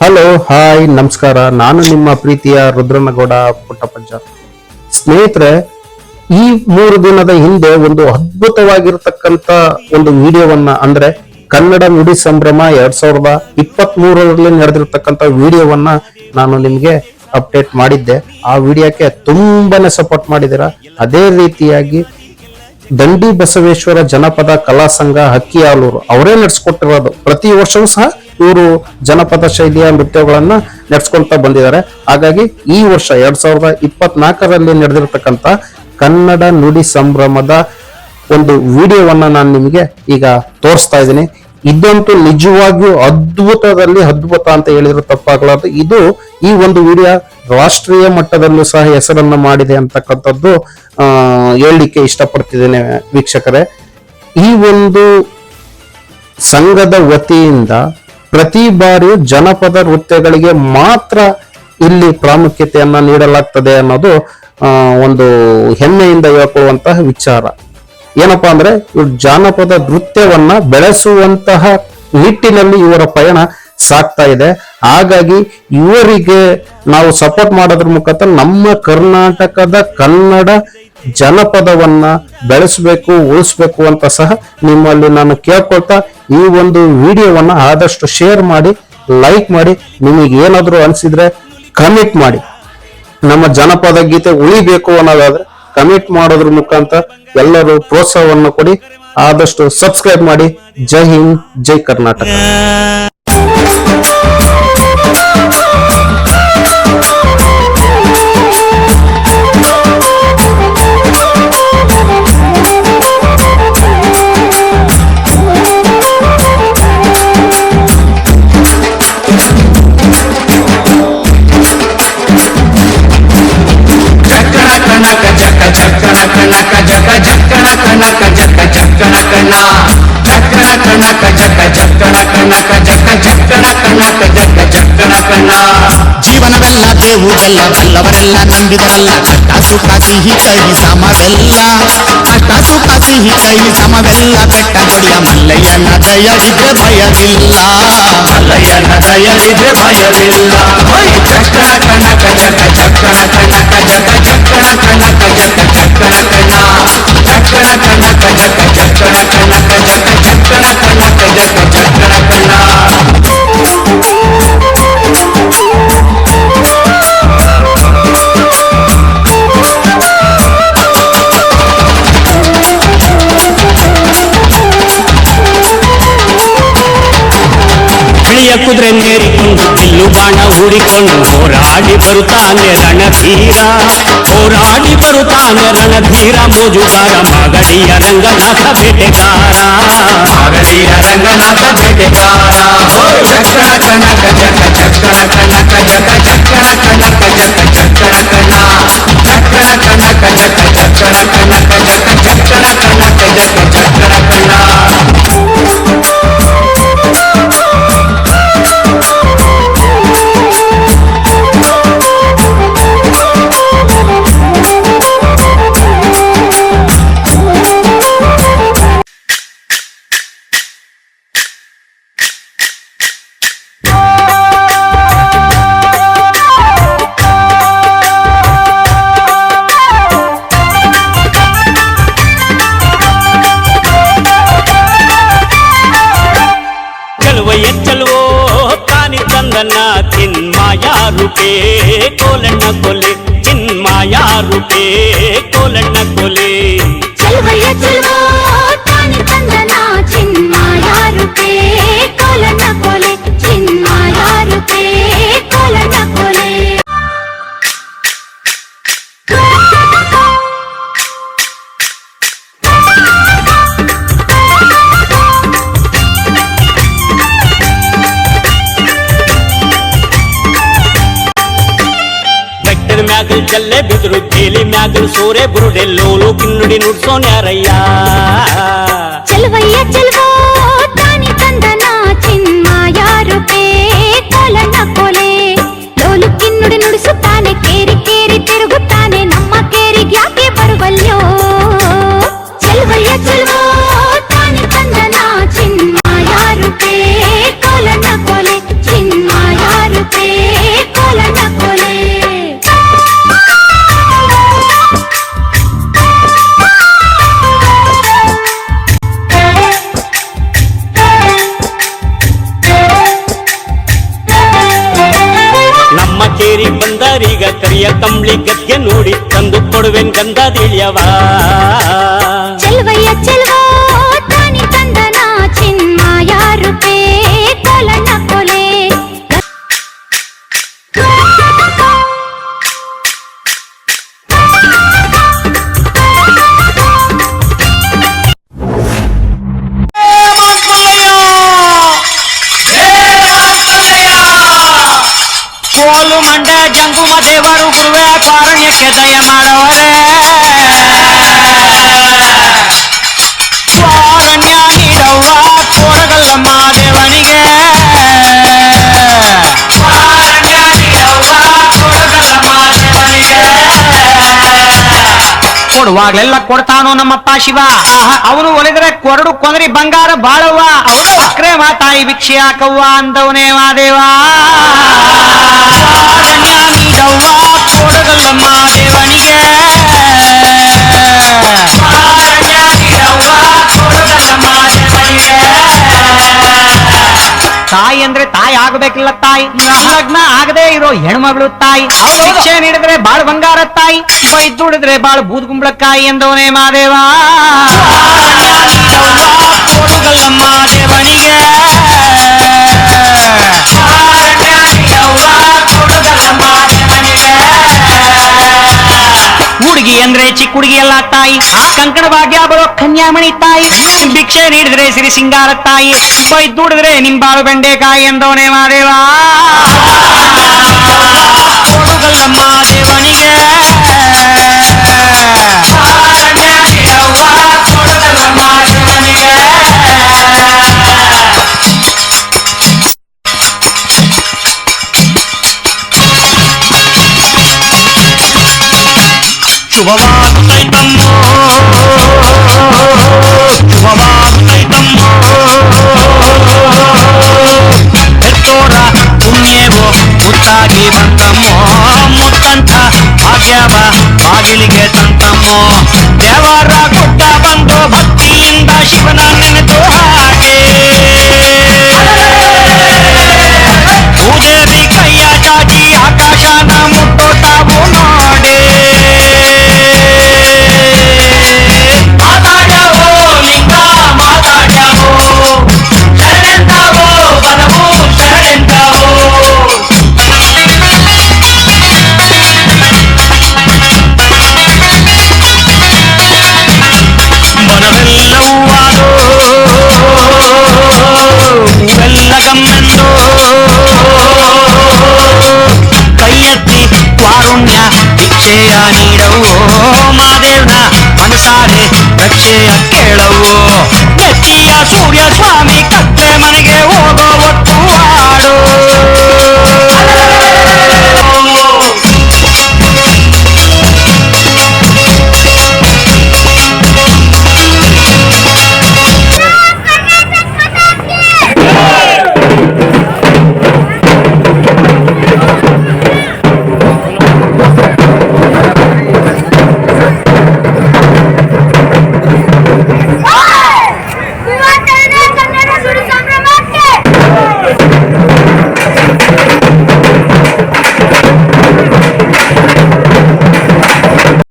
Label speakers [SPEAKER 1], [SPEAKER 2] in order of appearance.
[SPEAKER 1] Hello hi ನಮಸ್ಕಾರ. ನಾನು ನಿಮ್ಮ ಪ್ರೀತಿಯ ರುದ್ರನಗೌಡ ಪುಟ್ಟಪಂಚ. ಸ್ನೇಹಿತರೆ, ಈ ಮೂರು ದಿನದ ಹಿಂದೆ ಒಂದು ಅದ್ಭುತವಾಗಿರತಕ್ಕಂತ ಒಂದು ವಿಡಿಯೋವನ್ನ, ಅಂದ್ರೆ ಕನ್ನಡ ನುಡಿ ಸಂಭ್ರಮ ಎರಡ್ ಸಾವಿರದ ಇಪ್ಪತ್ತ್ ಮೂರರಲ್ಲಿ ನಡೆದಿರ್ತಕ್ಕಂಥ ವಿಡಿಯೋವನ್ನ ನಾನು ನಿಮ್ಗೆ ಅಪ್ಡೇಟ್ ಮಾಡಿದ್ದೆ. ಆ ವಿಡಿಯೋಕ್ಕೆ ತುಂಬಾನೇ ಸಪೋರ್ಟ್ ಮಾಡಿದಿರಾ ಅದೇ ರೀತಿಯಾಗಿ ದಂಡಿ ಬಸವೇಶ್ವರ ಜನಪದ ಕಲಾ ಸಂಘ ಹಕ್ಕಿಯಾಲೂರು ಅವರೇ ನಡೆಸ್ಕೊಟ್ಟಿರೋದು. ಪ್ರತಿ ವರ್ಷವೂ ಸಹ ಇವರು ಜನಪದ ಶೈಲಿಯ ನೃತ್ಯಗಳನ್ನ ನಡೆಸ್ಕೊಂತ ಬಂದಿದ್ದಾರೆ. ಹಾಗಾಗಿ ಈ ವರ್ಷ ಎರಡ್ ಸಾವಿರದ ಇಪ್ಪತ್ನಾಲ್ಕರಲ್ಲಿ ನಡೆದಿರ್ತಕ್ಕಂಥ ಕನ್ನಡ ನುಡಿ ಸಂಭ್ರಮದ ಒಂದು ವಿಡಿಯೋವನ್ನ ನಾನು ನಿಮಗೆ ಈಗ ತೋರಿಸ್ತಾ ಇದ್ದೀನಿ. ಇದಂತೂ ನಿಜವಾಗಿಯೂ ಅದ್ಭುತದಲ್ಲಿ ಅದ್ಭುತ ಅಂತ ಹೇಳಿದ್ರೆ ತಪ್ಪಾಗಲಾರದು. ಇದು ಈ ಒಂದು ವಿಡಿಯೋ ರಾಷ್ಟ್ರೀಯ ಮಟ್ಟದಲ್ಲೂ ಸಹ ಹೆಸರನ್ನು ಮಾಡಿದೆ ಅಂತಕ್ಕಂಥದ್ದು ಹೇಳಲಿಕ್ಕೆ ಇಷ್ಟಪಡ್ತಿದ್ದೇನೆ ವೀಕ್ಷಕರೇ. ಈ ಒಂದು ಸಂಘದ ವತಿಯಿಂದ ಪ್ರತಿ ಬಾರಿಯೂ ಜನಪದ ನೃತ್ಯಗಳಿಗೆ ಮಾತ್ರ ಇಲ್ಲಿ ಪ್ರಾಮುಖ್ಯತೆಯನ್ನ ನೀಡಲಾಗ್ತದೆ ಅನ್ನೋದು ಒಂದು ಹೆಮ್ಮೆಯಿಂದ ಹೇಳ್ಕೊಳ್ಳುವಂತಹ ವಿಚಾರ. ಏನಪ್ಪಾ ಅಂದ್ರೆ, ಇವ್ರು ಜಾನಪದ ನೃತ್ಯವನ್ನ ಬೆಳೆಸುವಂತಹ ನಿಟ್ಟಿನಲ್ಲಿ ಇವರ ಪಯಣ ಸಾಕ್ತಾ ಇದೆ. ಹಾಗಾಗಿ ಇವರಿಗೆ ನಾವು ಸಪೋರ್ಟ್ ಮಾಡೋದ್ರ ಮುಖಾಂತರ ನಮ್ಮ ಕರ್ನಾಟಕದ ಕನ್ನಡ ಜನಪದವನ್ನ ಬೆಳೆಸಬೇಕು, ಉಳಿಸ್ಬೇಕು ಅಂತ ಸಹ ನಿಮ್ಮಲ್ಲಿ ನಾನು ಕೇಳ್ಕೊಳ್ತಾ ಈ ಒಂದು ವಿಡಿಯೋವನ್ನ ಆದಷ್ಟು ಶೇರ್ ಮಾಡಿ ಲೈಕ್ ಮಾಡಿ, ನಿಮಗೆ ಏನಾದರೂ ಅನಿಸಿದ್ರೆ ಕಮೆಂಟ್ ಮಾಡಿ. ನಮ್ಮ ಜನಪದ ಗೀತೆ ಉಳಿಬೇಕು ಅನ್ನೋದಾದ್ರೆ ಕಮೆಂಟ್ ಮಾಡೋದ್ರ ಮುಖಾಂತರ ಎಲ್ಲರೂ ಪ್ರೋತ್ಸಾಹವನ್ನು ಕೊಡಿ, ಆದಷ್ಟು ಸಬ್ಸ್ಕ್ರೈಬ್ ಮಾಡಿ. ಜೈ ಹಿಂದ್, ಜೈ ಕರ್ನಾಟಕ.
[SPEAKER 2] ಜೀವನವೆಲ್ಲ ದೇವುದೆಲ್ಲ ಬಲ್ಲವರೆಲ್ಲ ನಂಬಿದರಲ್ಲ ಕಷ್ಟ ಸುಖ ಸಿಹಿ ಕಹಿ ಸಮವೆಲ್ಲ ಕಷ್ಟ ಸುಖ ಸಿಹಿ ಕಹಿ ಸಮವೆಲ್ಲ ಬೆಟ್ಟ ಗುಡಿಯ ಮಲ್ಲಯ್ಯನ ದಯವಿದ್ರೆ ಭಯವಿಲ್ಲ
[SPEAKER 3] ಮಲ್ಲಯ್ಯನ ದಯವಿದ್ರೆ ಭಯವಿಲ್ಲ ಹೊಯ್ ಜಕ್ಕಣ ಕಣಕ
[SPEAKER 4] ಬಿಲ್ಲು ಬಾಣ ಹೂಡಿಕೊಂಡು ಹೋರಾಡಿ ಬರುತ್ತಾನೆ ರಣಧೀರ ಹೋರಾಡಿ ಬರುತ್ತಾನೆ ರಣಧೀರ ಮೋಜುಗಾರ ಮಾಗಡಿಯ ರಂಗನಾಥ ಬೇಟೆಗಾರ
[SPEAKER 3] ಮಾಗಡಿಯ ರಂಗನಾಥ ಬೇಟೆಗಾರ ಹೋಯ್ ಜಕ್ಕಣ ಕಣಕ ಜಕ್ಕ ಜಕ್ಕಣ ಕಣಕ ಜಕ್ಕ ಜಕ್ಕಣ ಕಣಕ ಜಕ್ಕ ಜಕ್ಕಣ ಕಣ ಜಕ್ಕಣ ಕಣಕ ಜಕ್ಕ ಜಕ್ಕಣ ಕಣಕ ಜಕ್ಕ ಜಕ್ಕಣ ಕಣಕ ಜಕ್ಕ
[SPEAKER 4] ತಾನಿ ತಂದನ ಚಿನ್ಮಾಯ ರೂಪೇ ಕೋಲಣ್ಣ ಕೊಲೆ ಚಿನ್ಮಾಯ ರೂಪೇ ಕೋಲಣ್ಣ ಕೊಲೆ
[SPEAKER 5] ಚೆಲುವಯ್ಯ ಚೆಲುವೋ ತಾನಿ ತಂದನ ಚಿನ್ಮಾಯ ರೂಪೇ ಕೋಲನ ಕೊಲೆ
[SPEAKER 4] ಮ್ಯಾಗಲ್ ಜಲ್ಲೆ ಬಿದ್ರು ಬೇಲಿ ಮ್ಯಾಗಲ್ ಸೋರೆ ಬುರುಡೆ ಲೋಲು ಕಿನ್ನುಡಿ ನುಡ್ಸೋನ್ಯಾರಯ್ಯ
[SPEAKER 5] ಚೆಲುವಯ್ಯ ಚೆಲುವೋ ತಾನಿ ತಂದನ ಚಿನ್ಮಾಯ ರೂಪೇ ಕೋಲನ ಕೊಲೆ
[SPEAKER 4] ಬಂದರೀಗ ಕರಿಯ ಕಂಬ್ಳಿ ಗದ್ಗೆ ನೋಡಿ ತಂದು ಕೊಡುವೆನ್ ಗಂಧದಿಳಿಯವ
[SPEAKER 5] ಚೆಲ್ವಯ್ಯ ಕೋಲು
[SPEAKER 4] ಮಂಡ ಜಂಗುಮ ದೇವರು ಗುರುವೆ ಕಾರಣ್ಯಕ್ಕೆ ದಯ ಮಾಡವರೇ ಕಾರಣ್ಯ ನೀಡವ್ವ ಕೋರಗಲ್ಲ ಮಾದೇವನಿಗೆ ಕೊಡುವಾಗ್ಲೆಲ್ಲ ಕೊಡ್ತಾನೋ ನಮ್ಮಪ್ಪ ಶಿವ. ಅವನು ಒಲಿದ್ರೆ ಕೊರಡು ಕೊಂದ್ರಿ ಬಂಗಾರ ಬಾಳವ್ವ. ಅಕ್ರೆ ಮಾತಾಯಿ ಭಿಕ್ಷೆ ಹಾಕವ್ವ ಅಂದವನೇ ಮಾದೇವ ಅಂದ್ರೆ ತಾಯಿ ಆಗಬೇಕಿಲ್ಲ ತಾಯಿ. ಲಗ್ನ ಆಗದೆ ಇರೋ ಹೆಣ್ಮಗಳು ತಾಯಿ. ಶಿಕ್ಷೆ ನೀಡಿದ್ರೆ ಬಾಳ್ ಬಂಗಾರ ತಾಯಿ. ಬೈದುಡಿದ್ರೆ ದುಡಿದ್ರೆ ಬಾಳ್ ಬೂದ್ ಕುಂಬಳಕಾಯಿ ಎಂದವನೇ ಮಾದೇವ. ಮಾದೇವನಿಗೆ ಹುಡುಗಿ ಅಂದ್ರೆ ಚಿಕ್ಕ ಹುಡುಗಿ ಎಲ್ಲ ತಾಯಿ ಕಂಕಣ ಭಾಗ್ಯ ಬರೋ ಕನ್ಯಾಮಣಿ ತಾಯಿ ಭಿಕ್ಷೆ ನೀಡಿದ್ರೆ ಸಿರಿ ಸಿಂಗಾರ ತಾಯಿ ಬೈದ್ ದುಡಿದ್ರೆ ನಿಂಬಾಳು ಬೆಂಡೆಕಾಯಿ ಎಂದವನೇ ಮಾದೇವ ಕೊಡುಗಲ್ಲ ಮಾದೇವನಿಗೆ Vamos lá. ಭಿಕ್ಷೆಯ ನೀಡವು ಮಾದೇವ್ನ ಮನಸಾರೆ ರಕ್ಷೆಯ ಕೇಳವು ನೆತ್ತಿಯ ಸೂರ್ಯ ಸ್ವಾಮಿ ಕತ್ತೆ ಮನೆಗೆ ಹೋಗೋ ಒಟ್ಟು ಆಡು